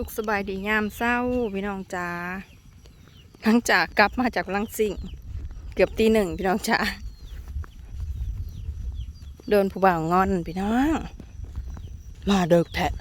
สุขสบายดียามเศร้าพี่น้องจ๋าหลังจากกลับมาจากลังสิงเกือบตีหนึ่งพี่น้องจ๋าโดนผู้บ่าวงอนพี่น้อง มาเดิกแทะ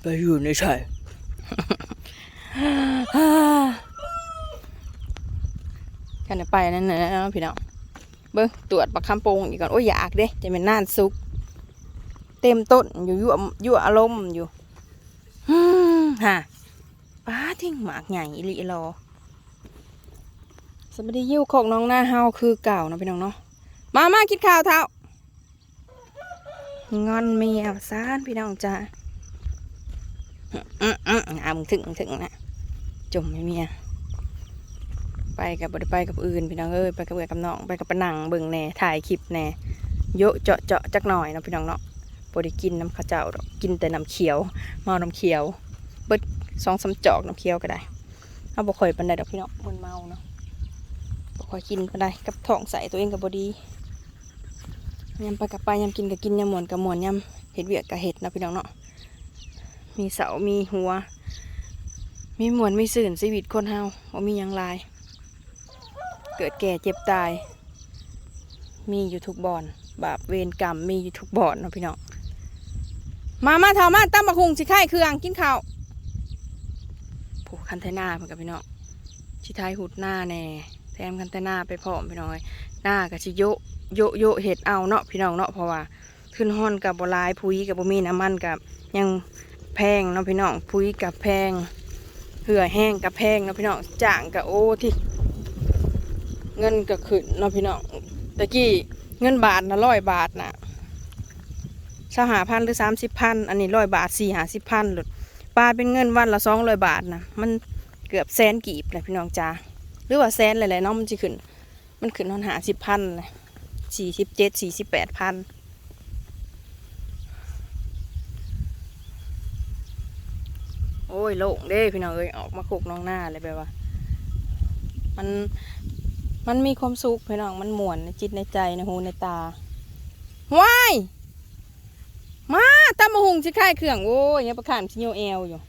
ไปอยู่ในชายกันไปนั่นนะพี่น้องเบิ้งตรวจบักคำโปงอีกก่อนโอ้ยอยากเด้จะเป็นน่านซุก เต็มต้นอยู่ยั่วยั่วอารมณ์อยู่ ฮะป้าทิ้งหมากใหญ่อีลีรอสวัสดียิ้วของน้องหน้าเฮาคือเก่านะพี่น้องเนาะมามากินข้าวเท้างอนเมียซานพี่น้องจ้าอืมอืมอะมึงถึงมึงถึงนะจมให้เมียไปกับบไดไปกับอื่นพี่น้องเอ้ยไปกับเอือกับน้องไปกับปะนังเบิ่งแน่ถ่ายคลิปแน่โยะเจาะเจาะจักหน่อยนะพี่น้องเนาะบ่ได้กินน้ำข้าวเจ้ากกินแต่น้ำเขียว เมาน้ำเขียว เบิดสองสาจอกน้ำเขียวก็ได้เอาบ่ค่อยปันใดดอกพี่น้องมันเมาเนาะบ่ค่อยกินปันใดกับท้องใส่ตัวเองกับบดียำไปกับไปยำกินกับกินยำหมวนกับหมวนยำเห็ดเวียกกับเห็ดนะพี่น้องเนาะมีเสา มีหัว มีหมวนมีสื่นชีวิตคนเฮาว่ามียังลาย เกิดแก่เจ็บตาย มีอยู่ทุกบอน บาปเวรกรรมมีอยู่ทุกบอนนะพี่น้องมามาเท่ามาตั้มบักหุงสิไข่เครื่องกินข้าว คันเทนาเพื่อนกับพี่น้องชิไทายหุดหน้าแน่แถมคันเทนาไปพร้อมพี่น้อยหน้ากับชิโยโยโยเห็ดเอาเนาะพี่น้องเนาะเพราะว่าขึ้นห้อนกับบลายพุยกับบมีน้ำมันกับยังแพงเนาะพี่น้องพุยกับแพงเหือแห้งกับแพงเนาะพี่น้องจ่างกับโอ้ที่เงินก็ขึ้นเนาะพี่น้องตะกี้เงินบาทนะร้อยบาทนะสหาพันหรือสามสิบพันอันนี้ร้อยบาทสี่หาสิบพันหลุด ปลาเป็นเงินวันละสองร้อยบาทนะมันเกือบแสนกีบเลยพี่น้องจ้าหรือว่าแสนหลายๆเนาะมันจะขึ้น มันขึ้นนอนหาสิบพันเลยสี่สิบเจ็ดสี่สิบแปดพันโอ้ยโล่งเด้พี่น้องเอ้ยออกมาคุกน้องหน้าเลยแบบว่า มันมันมีความสุขพี่น้องมันหมวนในจิตในใจในหูในตาว้าย ตามมาหุงสิคายเครื่องโอ้ยยังประขานชิโยเอลอยู่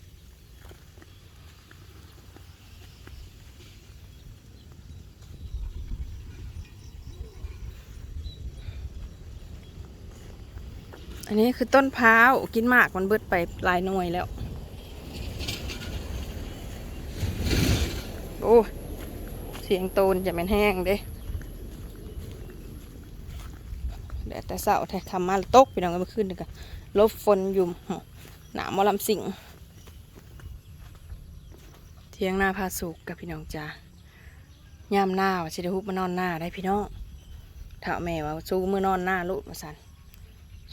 อันนี้คือต้นพร้าวกินมากมันเบิดไปลายหน่วยแล้ว โอ้ เสียงโตนจะเป็นแห้งเด้ แดดแต่เสาแท้คำมาตกพี่น้องก็มาขึ้นกันลบฝนอยู่หนามอลำสิงเที่ยงหน้าพาสุกกับพี่น้องจ้ายามหน้าว่าสิได้ฮุบมานอนหน้าได้พี่น้องถ้าแม่ว่าสู้มือนอนหน้าลูกมาสัน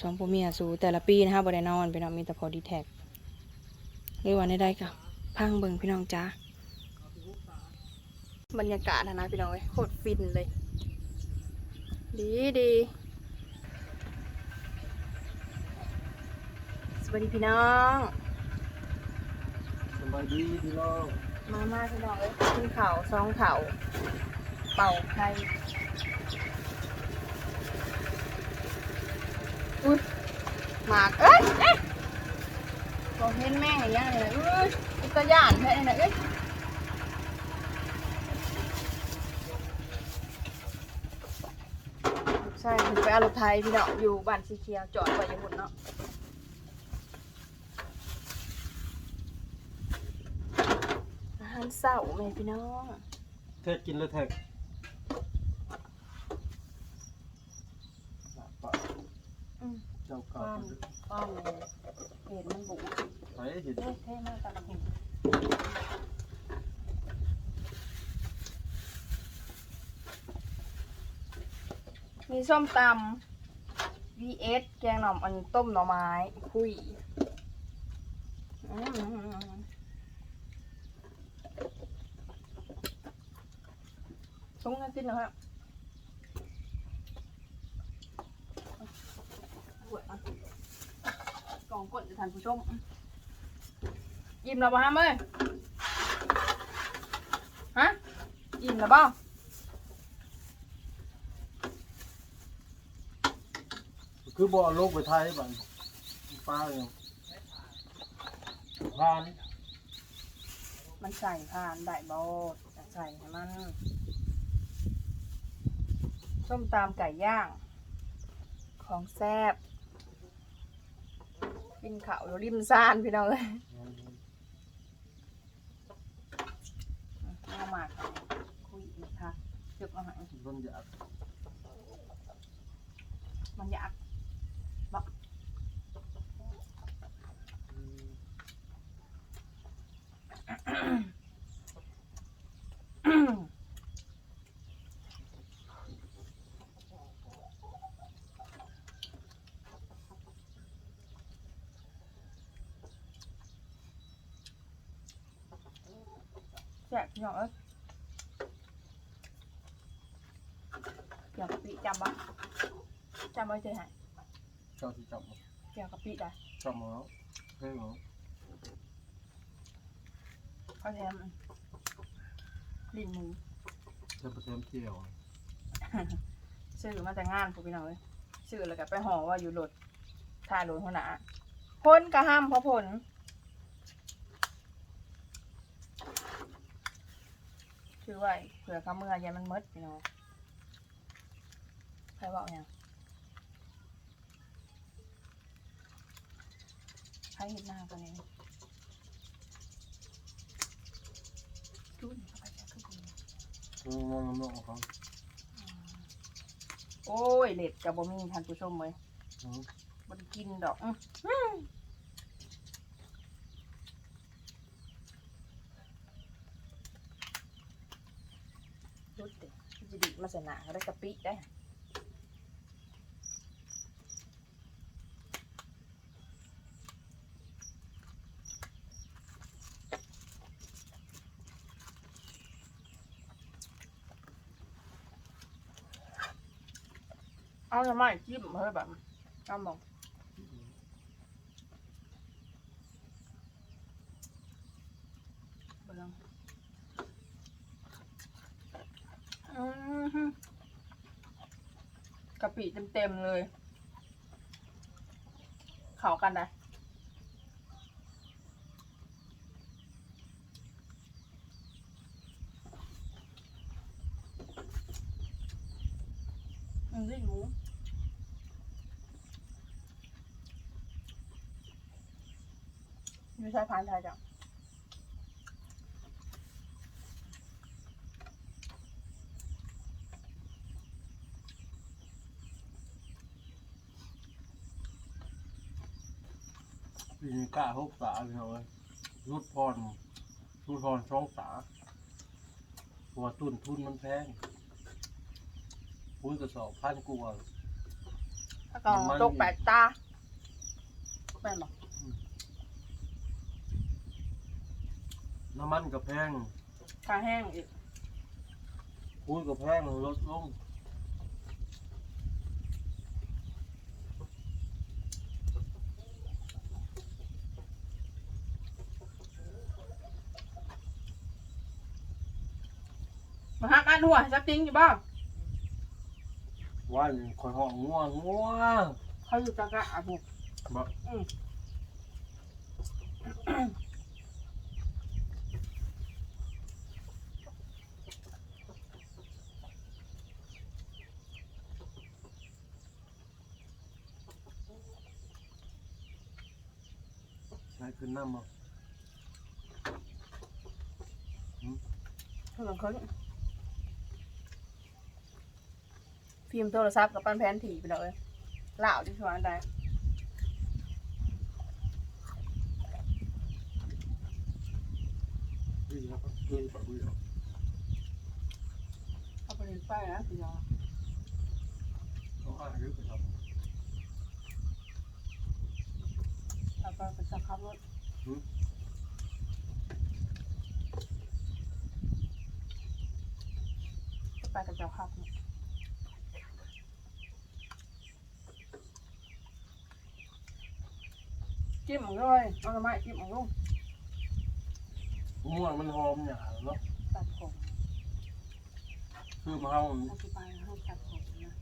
สองพ่อเมียสู้แต่ละปีนะคะบ่ได้นอนพี่น้องมีแต่พอดีแท็กหรือว่าได้ได้กับพังเบิงพี่น้องจ้าบรรยากาศนะนะพี่น้องเอ้ยโคตรฟินเลย ดีดี วัสดีพี่น้องสบายดีพี่น้องมามาพี่น้องเอ้ยกินข่าวซองข่าวเป่าไข่อุ้ยหมากเอ้ยเอ้ยบอกเห็นแม่งอย่างเงี้ยเลยเอ้ยอุตยานแท้เนี่ยเอ้ยใช่ถึงไปเอารถไทยพี่เนาะอยู่บ้านสีเขียวจอดไว้อยู่บนเนาะ อาหารเสาแม่พี่น้องเทศกินแล้วเทศเจ้าเก่าป้อนป้อนเลยเห็นมันบุไปเห็นเท่เท่มากตาละหุ่นมีส้มตำ vs แกงหน่อมอันต้มหน่อไม้คุยอืม ซุ้งกันกินนะครับกล่องกดจะทานผู้ชมยิ้มแล้วบ่ฮะเอ้ยฮะยิ้มแล้วบ่คือบ่เอาลูกไปไทยบ้างป้าอยู่พาน มันใส่ผ่านได้บ่ใส่ให้มัน ส้มตามไก่ย่าง ของแซบกินข่าวริมซ่านพี่น้องเลยเอามาคุยอีกค่ะจุกเอาหายต้นอยากมันอยาก แซ่ บพี่น้องเอ้ยเกี่ยวกะปิจำบ่จำไว้เจอหายเจ้าที่จับมาเกี่ยวกะปิได้จับมาแล้วเฮ้ยเหรอเขาแทมลิ้นหมูเจ้าประเทศเที่ยวซื้อมาแต่งานพวกพี่น้องเลยซื้อแล้วก็ไปห่อว่าอยู่รถถ่ายรถหัวหน้าพ้นกระห้ามเพราะผล คือไว้เผื่อเขาเมื่อยันมันมดพี่น้องใครบอกยังใครเห็นหน้ากันเองดูนี่เข้าไปจะขึ้นไปอืมน้องน้องของเขาโอ้ยเล็ดกับบ่มีท่านผู้ชมเลยอืมบ่ได้กินดอกอื้ออื้อรุดเด็จะดิมาใส่หนาก็ได้กะปิได้เอาทำไมจิ้มเฮ้ยแบบเอามองเบิ่งอื้อหือกะปิ เต็มๆเลย เข้ากันได้อืมได้หมูไม่ใช่พานไทยจ้ะ ปีนี้กล้าหกสาพี่น้องเลยรุดพรรุดพรช่องสาหัวตุนทุนมันแพงปุ้ยกระสอบพันกว่า แล้วก็มัน ตกแปดตาแม่นบอกน้ำมันกับแพงคาแห้งอีก ปุ้ยกับแพงลดลง มาหัก อันหัวจะติ้งอยู่บ้างว่าอยู่คอยห้องง่วงง่วงเขาอยู่จักระอะบุกบ่อืมใช้ขึ้นน้ำบ่เพิ่งเขา ฟิล์โทรศัพท์กับปั้นแผนถี่ไปเลยเหล่าที่ชวนได้เอาไปเรียนไปนะพี่น้องเขาอานเยอะไปครับเอาไปสักขับรถไปกับเจ้าขับเนี่ย จิ้มขอนด้วยเอาทำไม้จิ้มของลุงม่วงมันหอมเนี่ยเนาะตัดผมคือมะเฮาอธิบายให้ตัดผมนะ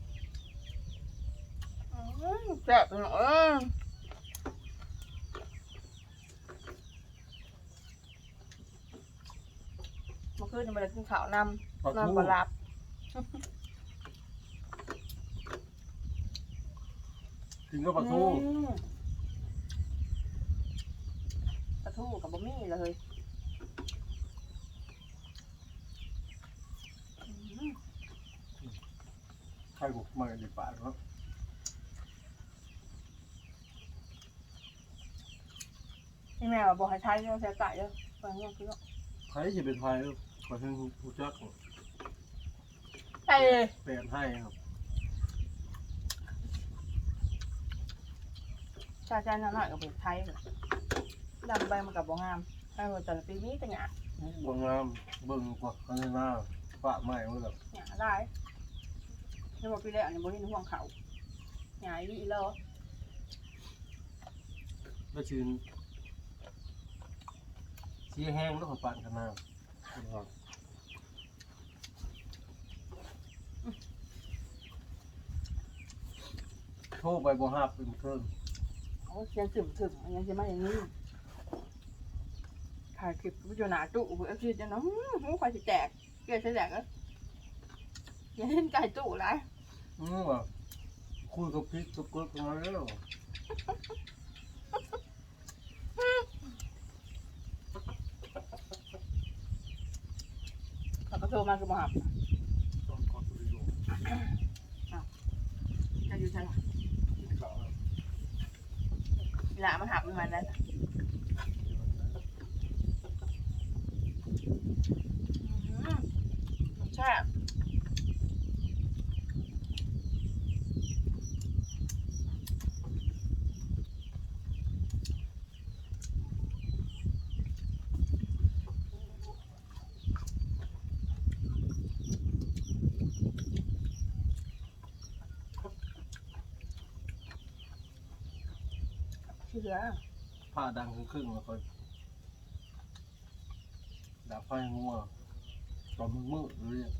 อืมแซ่บเนาะเมื่อคืนยังไม่ได้กินข้าวนำนอนบ่หลับถึงก็ปลาทู ทูกับบะหมี่เลยไข่บุกมาในป่าครับนี่แม่ว่าบอกให้ใช้เรื่องใช้ไก่เด้อฟังเงี้ยคือว่าใครจะเป็นไทยขอเชิญผู้จักใช่เลยแปลนให้ครับชาจานหน่อยกับเป็นไทยเลย ดำใบมันกับบ่งามไอ้หัวแต่ละปีนี้ก็หยาบางงามเบิ่งกว่าคันหน้าฝาใหม่เมื่อไหร่หยาได้นี่บอกปีแรกอันนี้บ่เห็นห่วงเขาหยาอีหลีแล้วแล้วชื่นเสียแห้งแล้วขอปานกันหน้าโทรไปบ่ฮับเป็นเครื่อง โอ้เสียงถึมถึมๆอันยังจะมาอย่างนี้ ถ่ายคลิปวิจารณ์ตู้เอฟซีจะเนาะหูควายสิแตกเกลียดสิแตกเอ้ยอย่าเล่นไก่ตู้ไรอืมว่ะคุยกับพริกกับเกลือกันมแล้วก็โทรมาคือบ่หับต้องขอตัวดูจะอยู่ใช่ไหมข่าวเวลามันหับมันมันนั้นใช่บ เชื่อผ้าดังครึ่งๆแล้วค่อยดับไฟงัวตอนมืดๆเลย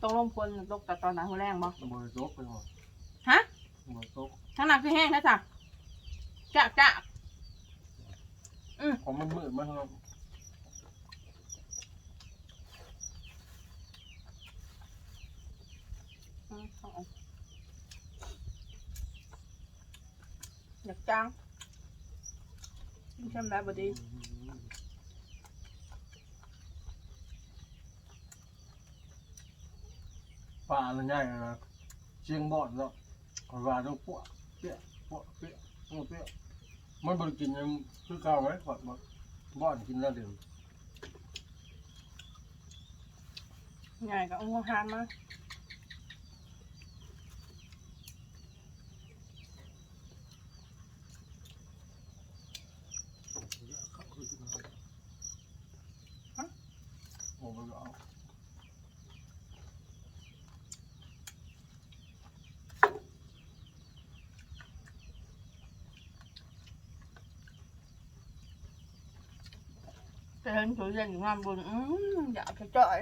ต้องลมพลตกแต่ตอนไหนหัวแรงบ่ระเบิดตกไปหมดฮะระเบิดตกทั้งหนักคือแห้งนะจ๊ะจ้าจ้าของมันมืดมันครับอืม อาเอาอยากจ้างกินช่ำได้บ่ดีปลาอะไรง่ายนะเชียงบอดแล้วขอยว่าต้องปวดเปี้ยปวดเปี้ยปวดเปี้ยมันบริกินยังคือเก่าไหมขอดบอดบอดกินแล้วเดี๋ยวใหญ่ก็เอาหัวหานมา โอ้โหเอา จะเห็นถุยเย็นอยู่งานบุญอืมอยากจะจ่อย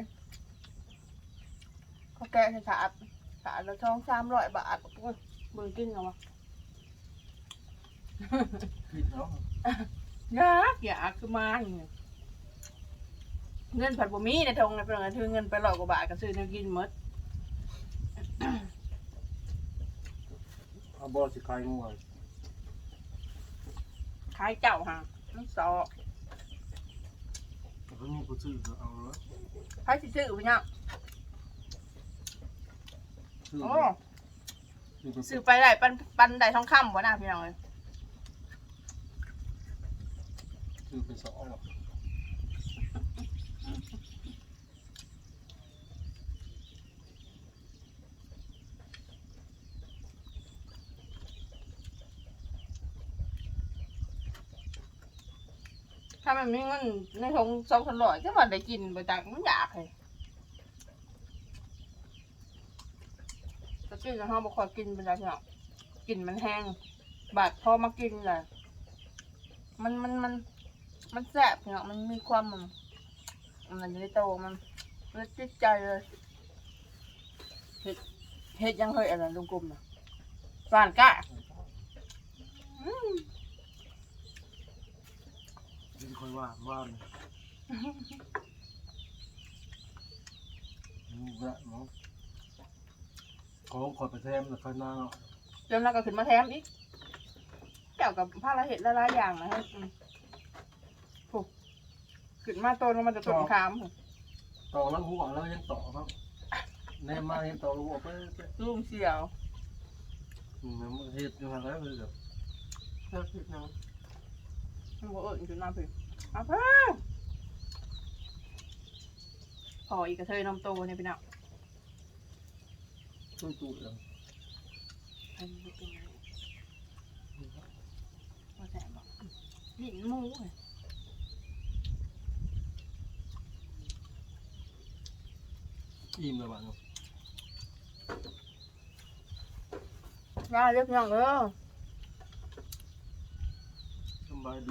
เขาแกะให้สาดสาดละช่องสามร้อยบาทโอ้ยเบิ่งกินเอาวะผิดเนาะอยากอยากคือมาอย่างเงี้ยเงินผัดบะหมี่ในทงในเปลือกถือเงินไปร้อยกว่าบาทก็ซื้อเนื้อกินหมดเอาบอดสิคลายงัวขายเจ้าห่ามันสอแต่ ก็มีผู้ซื้อก็เอาแล้วขายสิซื้อไปเนี่ยซื้อโอ้ซื้อไปซื้อไปได้ปันปันได้ทองคำบ่น่าพี่น้องเลย ซื้อไปสองหรอก ถ้ามันไมีเงินในทงสองพันร้อยจะว่าได้กินไปจากมันอยากเลยตะกี้นะฮะบอกขอยกินไปแล้วพี่น้องกินมันแห้ง บาดพอมากินเลยมันมันมัน มันแสบพี่น้องมันมีความมันมันอยู่ในโตมันมันจิตใจเลยเฮ็ดเฮ็ดยังเคยอะไรลุงกลุ่มนะฝานก้า อืมที่ค่อยว่าว่านี่แหละเนาะของขอไปแทมแต่ค่อยน่าเนาะเริ่มแล้วก็ขึ้นมาแถมอีกเกี่ยวกับผ้าละเห็ดละลายอย่างนะฮะอืมโอ้ขึ้นมาโตลงมาจะต้นขามโอ้ต่อแล้วหัวแล้วยังต่อครับแน่มายังต่อหัวไปไปลุงเสียว อืมมันเฮ็ดอยู่หั่นแล้วเลยแบบ เลิกผิดนะ มันบอกเออจุดน้ำผิดเอาเพิ่มพออีกกระเทยนมโตเนี่ยพี่น้องตุ้ยตุ้ยเลยอันนี้เป็นไงว่าแต่บอกหินหมูเลยอิ่มเลยบ้างเนาะว่าเรียบร้อยเออสบายดี